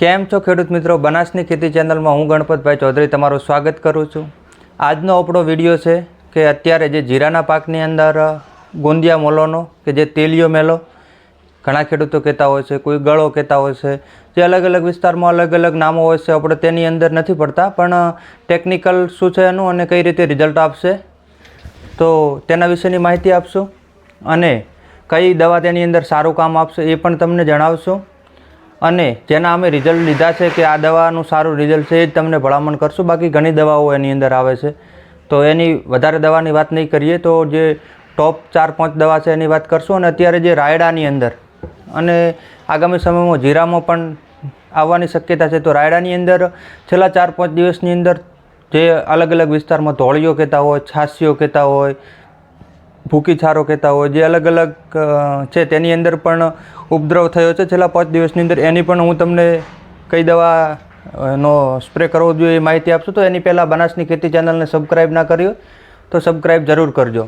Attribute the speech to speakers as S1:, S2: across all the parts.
S1: કેમ છો ખેડૂત મિત્રો? બનાસની ખેતી ચેનલમાં હું ગણપતભાઈ ચૌધરી તમારું સ્વાગત કરું છું. આજનો આપણો વીડિયો છે કે અત્યારે જે જીરાના પાકની અંદર, ગોંદિયા મોલોનો કે જે તેલિયો મેલો, ઘણા ખેડૂતો કહેતા હોય છે, કોઈ ગળો કહેતા હોય છે, જે અલગ અલગ વિસ્તારમાં અલગ અલગ નામો હોય છે, આપણે તેની અંદર નથી પડતા, પણ ટેકનિકલ શું છે એનું અને કઈ રીતે રિઝલ્ટ આપશે, તો તેના વિશેની માહિતી આપશું. અને કઈ દવા તેની અંદર સારું કામ આપશે એ પણ તમને જણાવશું. અને જેના અમે રિઝલ્ટ લીધા છે કે આ દવાનું સારું રિઝલ્ટ છે એ જ તમને ભલામણ કરશું. બાકી ઘણી દવાઓ એની અંદર આવે છે. તો એની વધારે દવાની વાત નહીં કરીએ તો જે ટોપ ચાર પાંચ દવા છે એની વાત કરશું અને અત્યારે જે રાયડાની અંદર અને આગામી સમયમાં જીરામાં પણ આવવાની શક્યતા છે. તો રાયડાની અંદર છેલ્લા ચાર પાંચ દિવસની અંદર જે અલગ અલગ વિસ્તારમાં ધોળીઓ કહેતા હોય છાસીઓ કહેતા હોય ભૂકી છારો કહેતા હોય, જે અલગ અલગ છે, તેની અંદર પણ ઉપદ્રવ થયો છે. છેલ્લા પાંચ દિવસની અંદર એની પણ હું તમને કઈ દવા નો સ્પ્રે કરવો જોઈએ એ માહિતી આપશું તો એની પહેલાં બનાસની ખેતી ચેનલને સબસ્ક્રાઈબ ના કર્યો તો સબસ્ક્રાઈબ જરૂર કરજો.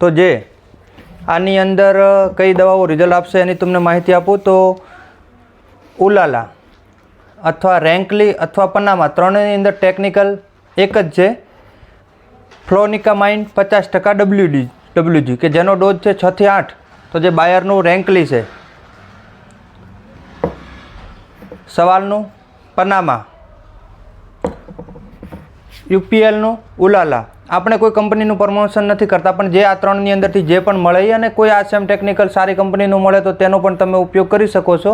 S1: તો જે આની અંદર કઈ દવાઓ રિઝલ્ટ આપશે એની તમને માહિતી આપું તો ઉલાલા અથવા રેન્કલી અથવા પન્નામાં ત્રણેયની અંદર ટેકનિકલ એક જ છે. ફ્લોનિકામાઇન પચાસ ટકા ડબલ્યુડી ડબલ્યુજી કે જેનો ડોઝ છે છથી આઠ, તો જે બાયરનું રેન્કલી છે. સવાલનું, પનામા. યુપીએલનું, ઉલાલા. આપણે કોઈ કંપનીનું પ્રમોશન નથી કરતા, પણ જે આ ત્રણની અંદરથી જે પણ મળે અને કોઈ આ સેમ ટેકનિકલ સારી કંપનીનું મળે, તો તેનો પણ તમે ઉપયોગ કરી શકો છો.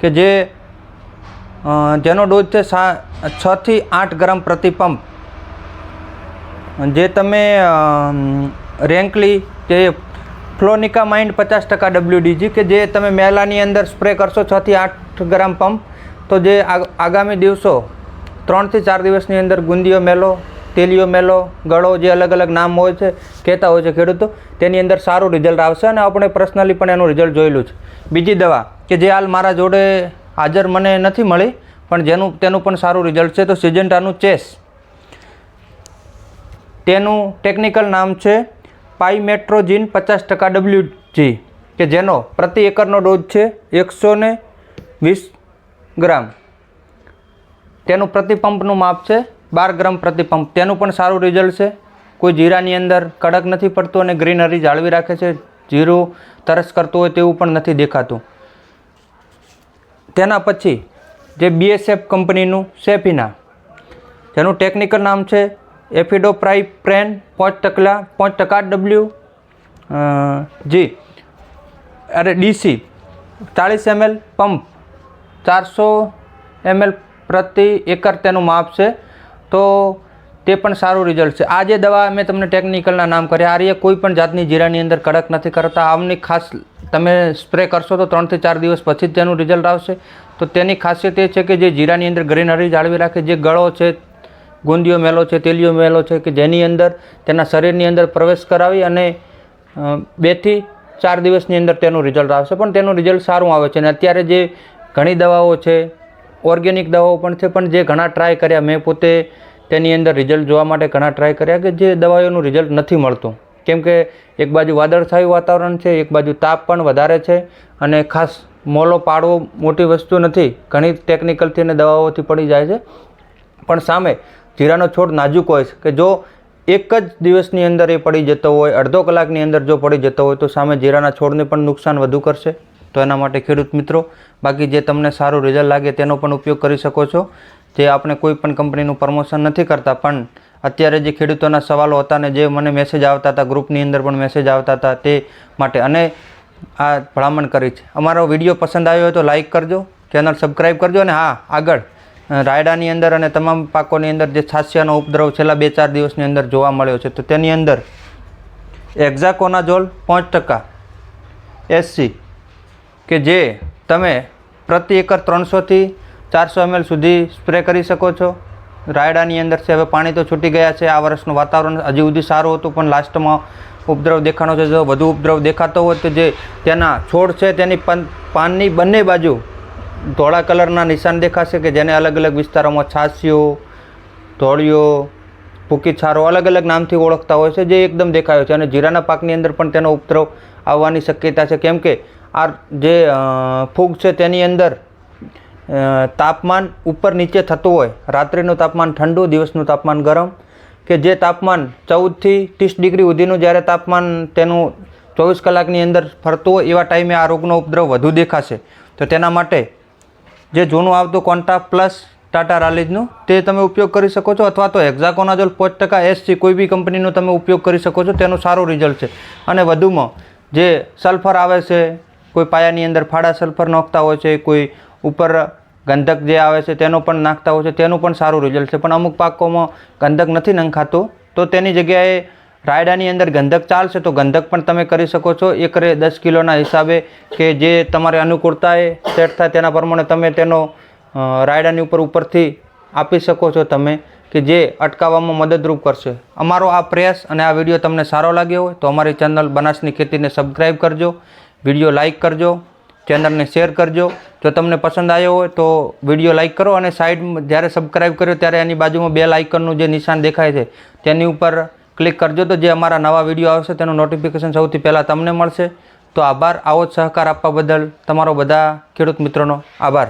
S1: કે જે જેનો ડોઝ છે સા છથી આઠ ગ્રામ પ્રતિ પંપ. જે તમે રેન્કલી જે ફ્લોનિકા માઇન્ડ પચાસ ટકા ડબલ્યુડીજી કે જે તમે મેલાની અંદર સ્પ્રે કરશો છથી આઠ ગ્રામ પંપ, તો જે આગ- આગામી દિવસો ત્રણથી ચાર દિવસની અંદર ગુંદીઓ મેલો, તેલીઓ મેલો, ગળો જે અલગ અલગ નામ હોય છે, કહેતા હોય છે ખેડૂતો, તેની અંદર સારું રિઝલ્ટ આવશે અને આપણે પર્સનલી પણ એનું રિઝલ્ટ જોયેલું છે. બીજી દવા કે જે હાલ મારા જોડે હાજર મને નથી મળી, પણ જેનું તેનું પણ સારું રિઝલ્ટ છે, તો સિજન્ટાનું ચેસ. તેનું ટેકનિકલ નામ છે પાઇમેટ્રોજીન પચાસ ટકા ડબલ્યુજી, કે જેનો પ્રતિ એકરનો ડોઝ છે એકસો ને વીસ ગ્રામ. તેનું પ્રતિપંપનું માપ છે બાર ગ્રામ પ્રતિપંપ. તેનું પણ સારું રિઝલ્ટ છે. કોઈ જીરાની અંદર કડક નથી પડતું અને ગ્રીનરી જાળવી રાખે છે. જીરું તરસ કરતું હોય તેવું પણ નથી દેખાતું. તેના પછી જે બીએસએફ કંપનીનું સેફિના જેનું ટેકનિકલ નામ છે એફિડોપ્રાઇપ્રેન પાંચ ટકલા, પાંચ ટકા ડબલ્યુ જી. અરે, ડીસી, ચાળીસ એમએલ પંપ, ચારસો એમએલ પ્રતિ એકર તેનું માપ છે. તો તે પણ સારું રિઝલ્ટ છે. આ જે દવા મેં તમને ટેકનિકલના નામ કર્યા, આ એ કોઈ પણ જાતની જીરાની અંદર કડક નથી કરતા. આમની ખાસ તમે સ્પ્રે કરશો તો ત્રણથી ચાર દિવસ પછી જ તેનું રિઝલ્ટ આવશે. તો તેની ખાસિયત એ છે કે જે જીરાની અંદર ગ્રીનરી જાળવી રાખે, જે ગળો છે ગુંદીયો મેલો છે તેલિયો મેલો છે કે જેની અંદર તેના શરીરની અંદર પ્રવેશ કરાવી અને બેથી ચાર દિવસની અંદર તેનું રિઝલ્ટ આવશે. પણ તેનું રિઝલ્ટ સારું આવે છે અને અત્યારે જે ઘણી દવાઓ છે ઓર્ગેનિક દવાઓ પણ છે, પણ જે ઘણા ટ્રાય કર્યા. મેં પોતે તેની અંદર રિઝલ્ટ જોવા માટે ઘણા ટ્રાય કર્યા કે જે દવાઓનું રિઝલ્ટ નથી મળતું. કેમ કે એક બાજુ વાદળછાયું વાતાવરણ છે, એક બાજુ તાપ પણ વધારે છે અને ખાસ મોલો પાડવો મોટી વસ્તુ નથી. ઘણી ટેકનિકલથી અને દવાઓથી પડી જાય છે. પણ સામે જીરાનો છોડ નાજુક હોય છે, કે જો એક જ દિવસની અંદર એ પડી જતો હોય, અડધો કલાકની અંદર જો પડી જતો હોય, તો સામે જીરાના છોડને પણ નુકસાન વધુ કરશે. તો એના માટે ખેડૂત મિત્રો, બાકી જે તમને સારું રિઝલ્ટ લાગે તેનો પણ ઉપયોગ કરી શકો છો. જે આપણે કોઈ પણ કંપનીનું પ્રમોશન નથી કરતા, પણ અત્યારે જે ખેડૂતોના સવાલો હતા ને જે મને મેસેજ આવતા હતા ગ્રુપની અંદર પણ મેસેજ આવતા હતા તે માટે, અને આ ભલામણ કરી છે. અમારો વીડિયો પસંદ આવ્યો હોય તો લાઇક કરજો ચેનલ સબસ્ક્રાઈબ કરજો, અને હા, આગળ રાયડાની અંદર અને તમામ પાકોની અંદર જે છાસિયાનો ઉપદ્રવ છેલ્લા બે ચાર દિવસની અંદર જોવા મળ્યો છે, તો તેની અંદર એક્ઝાકોનાઝોલ પાંચ ટકા, એસસી, કે જે તમે પ્રતિ એકર ત્રણસોથી ચારસો એમએલ સુધી સ્પ્રે કરી શકો છો. રાયડાની અંદર છે, હવે પાણી તો છૂટી ગયા છે, આ વર્ષનું વાતાવરણ હજી સુધી સારું હતું, પણ લાસ્ટમાં ઉપદ્રવ દેખાણો છે, જો વધુ ઉપદ્રવ દેખાતો હોય તો જે તેના છોડ છે, તેની પન, પાનની બંને બાજુ ધોળા કલરના નિશાન દેખાશે કે જેને અલગ અલગ વિસ્તારોમાં છાસીઓ ધોળિયો ભૂકી છારો અલગ અલગ નામથી ઓળખતા હોય છે, જે એકદમ દેખાયો છે. અને જીરાના પાકની અંદર પણ તેનો ઉપદ્રવ આવવાની શક્યતા છે. કેમ કે આ જે ફૂગ છે તેની અંદર તાપમાન ઉપર નીચે થતું હોય. રાત્રિનું તાપમાન ઠંડુ, દિવસનું તાપમાન ગરમ, કે જે તાપમાન ચૌદથી ત્રીસ ડિગ્રી સુધીનું જ્યારે તાપમાન તેનું ચોવીસ કલાકની અંદર ફરતું હોય, એવા ટાઈમે આ રોગનો ઉપદ્રવ વધુ દેખાશે. તો તેના માટે જે જૂનું આવતું કોન્ટા પ્લસ ટાટા રાલીજનું તે તમે ઉપયોગ કરી શકો છો અથવા તો હેક્ઝાકોનાઝોલ પાંચ ટકા એસસી કોઈ બી કંપનીનો તમે ઉપયોગ કરી શકો છો, તેનું સારું રિઝલ્ટ છે. અને વધુમાં, જે સલ્ફર આવે છે, કોઈ પાયાની અંદર ફાડા સલ્ફર નાખતા હોય છે, કોઈ ઉપર ગંધક જે આવે છે, તેનો પણ નાખતા હોય છે, તેનું પણ સારું રિઝલ્ટ છે. પણ અમુક પાકોમાં ગંધક નથી નંખાતું, તો તેની જગ્યાએ રાયડાની અંદર ગંધક ચાલશે તો ગંધક પણ તમે કરી શકો છો. એકરે દસ કિલોના હિસાબે કે જે તમારે અનુકૂળતાએ સેટ થાય તેના પ્રમાણે તમે તેનો રાયડાની ઉપર ઉપરથી આપી શકો છો તમે કે જે અટકાવવામાં મદદરૂપ કરશે. અમારો આ પ્રયાસ અને આ વીડિયો તમને સારો લાગ્યો હોય તો અમારી ચેનલ બનાસની ખેતીને સબસ્ક્રાઈબ કરજો, વીડિયો લાઇક કરજો, ચેનલને શેર કરજો. જો તમને પસંદ આવ્યો હોય તો વીડિયો લાઇક કરો અને સાઈડ જ્યારે સબસ્ક્રાઈબ કર્યો ત્યારે એની બાજુમાં બે લાઇકનનું જે નિશાન દેખાય છે તેની ઉપર ક્લિક કરજો તો જે અમારા નવા વીડિયો આવશે તેનું નોટિફિકેશન સૌથી પહેલાં તમને મળશે. તો આભાર, આવો જ સહકાર આપવા બદલ તમારો બધા ખેડૂત મિત્રોનો આભાર.